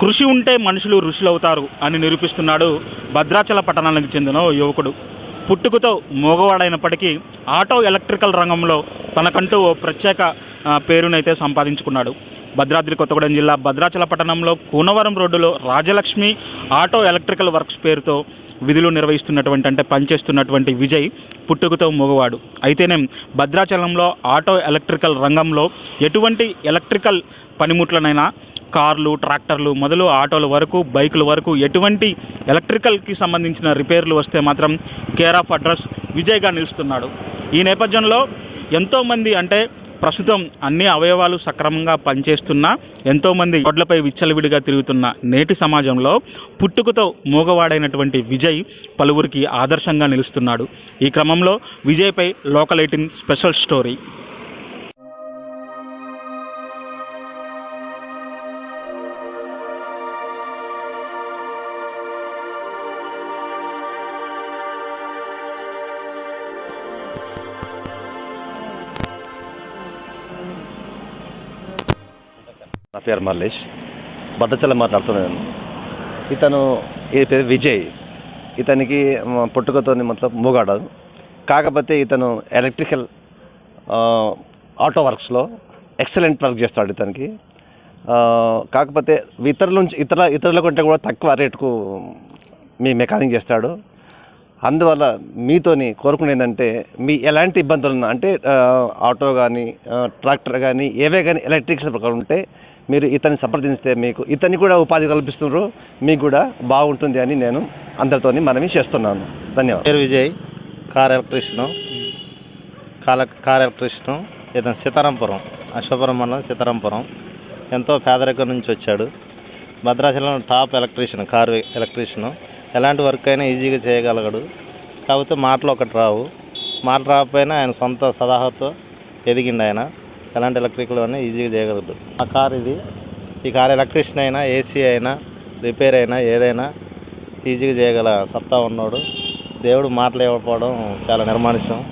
కృషి ఉంటే మనుషులు ఋషులవుతారు అని నిరూపిస్తున్నాడు భద్రాచల పట్టణానికి చెందిన యువకుడు. పుట్టుకతో మూగవాడైనప్పటికీ ఆటో ఎలక్ట్రికల్ రంగంలో తనకంటూ ఓ ప్రత్యేక పేరునైతే సంపాదించుకున్నాడు. భద్రాద్రి కొత్తగూడెం జిల్లా భద్రాచల పట్టణంలో కూనవరం రోడ్డులో రాజలక్ష్మి ఆటో ఎలక్ట్రికల్ వర్క్స్ పేరుతో విధులు నిర్వహిస్తున్నటువంటి అంటే పనిచేస్తున్నటువంటి విజయ్ పుట్టుకతో మగవాడు. అయితేనే భద్రాచలంలో ఆటో ఎలక్ట్రికల్ రంగంలో ఎటువంటి ఎలక్ట్రికల్ పనిముట్లనైనా కార్లు ట్రాక్టర్లు మొదలు ఆటోల వరకు బైకుల వరకు ఎటువంటి ఎలక్ట్రికల్కి సంబంధించిన రిపేర్లు వస్తే మాత్రం కేర్ ఆఫ్ అడ్రస్ విజయ్గా నిలుస్తున్నాడు. ఈ నేపథ్యంలో ఎంతోమంది అంటే ప్రస్తుతం అన్ని అవయవాలు సక్రమంగా పనిచేస్తున్నా ఎంతోమంది రోడ్లపై విచ్చలవిడిగా తిరుగుతున్న నేటి సమాజంలో పుట్టుకతో మూగవాడైనటువంటి విజయ్ పలువురికి ఆదర్శంగా నిలుస్తున్నాడు. ఈ క్రమంలో విజయ్పై లోకల్ ఎయిటీన్ స్పెషల్ స్టోరీ. నా పేరు మల్లేష్. భద్రాచలం మాట్లాడుతున్నాను ఇతను ఈ పేరు విజయ్. ఇతనికి పుట్టుకతో మొత్తం మూగాడు. కాకపోతే ఇతను ఎలక్ట్రికల్ ఆటో వర్క్స్లో ఎక్సలెంట్ వర్క్ చేస్తాడు ఇతనికి. కాకపోతే ఇతరుల నుంచి ఇతర ఇతరుల కంటే కూడా తక్కువ రేటుకు మీ మెకానిక్ చేస్తాడు. అందువల్ల మీతోని కోరుకునేది ఏంటంటే మీ ఎలాంటి ఇబ్బందులు ఉన్నా అంటే ఆటో కానీ ట్రాక్టర్ కానీ ఏవే కానీ ఎలక్ట్రిక్స్ ప్రకారం ఉంటే మీరు ఇతన్ని సంప్రదిస్తే మీకు ఇతన్ని కూడా ఉపాధి కల్పిస్తున్నారు మీకు కూడా బాగుంటుంది అని నేను అందరితోని మనవి చేస్తున్నాను. ధన్యవాదాలు. పేరు విజయ్ కార్ ఎలక్ట్రీషియను. కాల కార్ ఎలక్ట్రీషియను ఇతను సీతారాంపురం అశ్వపురం మండలం సీతారాంపురం. ఎంతో పేదరికం నుంచి వచ్చాడు. Bhadrachalam top electrician car electrician. ఎలాంటి వర్క్ అయినా ఈజీగా చేయగలగడు. కాకపోతే మాటలు ఒకటి రావు. మాటలు రాకపోయినా ఆయన సొంత సదాహతో ఎదిగిండు ఆయన. ఎలాంటి ఎలక్ట్రికల్ అయినా ఈజీగా చేయగలడు. ఆ కార్ ఇది. ఈ కార్ ఎలక్ట్రీషియన్ అయినా ఏసీ అయినా రిపేర్ అయినా ఏదైనా ఈజీగా చేయగల సత్తా ఉన్నాడు. దేవుడు మాటలు ఇవ్వకపోవడం చాలా నిర్మానుష్యం.